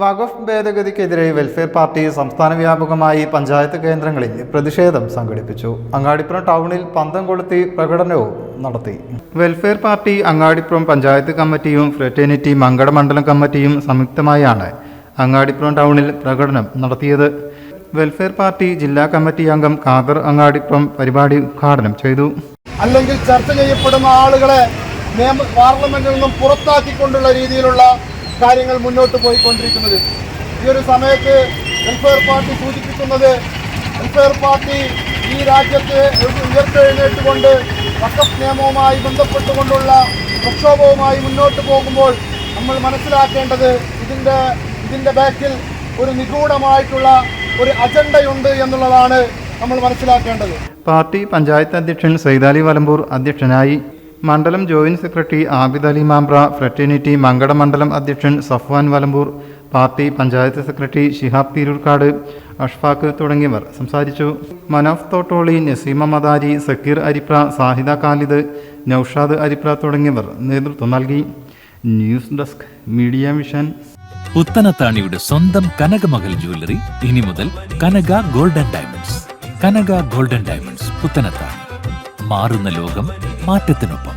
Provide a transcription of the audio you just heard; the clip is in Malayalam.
വഖഫ് ഭേദഗതിക്കെതിരെ വെൽഫെയർ പാർട്ടി സംസ്ഥാന വ്യാപകമായി പഞ്ചായത്ത് കേന്ദ്രങ്ങളിൽ പ്രതിഷേധം സംഘടിപ്പിച്ചു. അങ്ങാടിപ്പുറം ടൗണിൽ പന്തം കൊളുത്തി പ്രകടനവും നടത്തി. വെൽഫെയർ പാർട്ടി അങ്ങാടിപ്പുറം പഞ്ചായത്ത് കമ്മിറ്റിയും ഫ്രറ്റേണിറ്റി മങ്കടമണ്ഡലം കമ്മിറ്റിയും സംയുക്തമായാണ് അങ്ങാടിപ്പുറം ടൗണിൽ പ്രകടനം നടത്തിയത്. വെൽഫെയർ പാർട്ടി ജില്ലാ കമ്മിറ്റി അംഗം ഖാദർ അങ്ങാടിപ്പുറം പരിപാടി ഉദ്ഘാടനം ചെയ്തു. അല്ലെങ്കിൽ ചർച്ച ചെയ്യപ്പെടുന്ന ആളുകളെ പാർലമെന്റിൽ നിന്നും പുറത്താക്കിക്കൊണ്ടുള്ള രീതിയിലുള്ള കാര്യങ്ങൾ മുന്നോട്ട് പോയിക്കൊണ്ടിരിക്കുന്നത്. ഈ ഒരു സമയത്ത് വെൽഫെയർ പാർട്ടി സൂചിപ്പിക്കുന്നത് വെൽഫെയർ പാർട്ടി ഈ രാജ്യത്തെ ഉയർത്തെഴുന്നേറ്റുകൊണ്ട് വക്കഫ് നിയമവുമായി ബന്ധപ്പെട്ടുകൊണ്ടുള്ള പ്രക്ഷോഭവുമായി മുന്നോട്ട് പോകുമ്പോൾ നമ്മൾ മനസ്സിലാക്കേണ്ടത് ഇതിന്റെ ഇതിന്റെ ബാക്കിൽ ഒരു നിഗൂഢമായിട്ടുള്ള ഒരു അജണ്ടയുണ്ട് എന്നുള്ളതാണ് നമ്മൾ മനസ്സിലാക്കേണ്ടത്. പാർട്ടി പഞ്ചായത്ത് അധ്യക്ഷൻ സൈദാലി വലമ്പൂർ അധ്യക്ഷനായി മണ്ഡലം joint secretary Abid Ali Mambra fraternity Mankada മണ്ഡലം അധ്യക്ഷൻ സഫ്വാൻ വലമ്പൂർ പാർട്ടി പഞ്ചായത്ത് സെക്രട്ടറി ഷിഹാബ് തിരൂർക്കാട് അഷ്ഫാഖ് തുടങ്ങിയവർ സംസാരിച്ചു. മനാഫ് തോട്ടോളി നസീമ മദാരി സക്കീർ അരിപ്ര സാഹിദ ഖാലിദ് നൌഷാദ് അരിപ്ര തുടങ്ങിയവർ നേതൃത്വം നൽകി. News desk media mission. പുത്തനത്താണിയുടെ സ്വന്തം കനകമകൽ ജ്വല്ലറി ഇനി മുതൽ Kanaka golden diamonds. Kanaka golden diamonds Puthanathani മാറുന്ന ലോകം മാറ്റത്തിനൊപ്പം.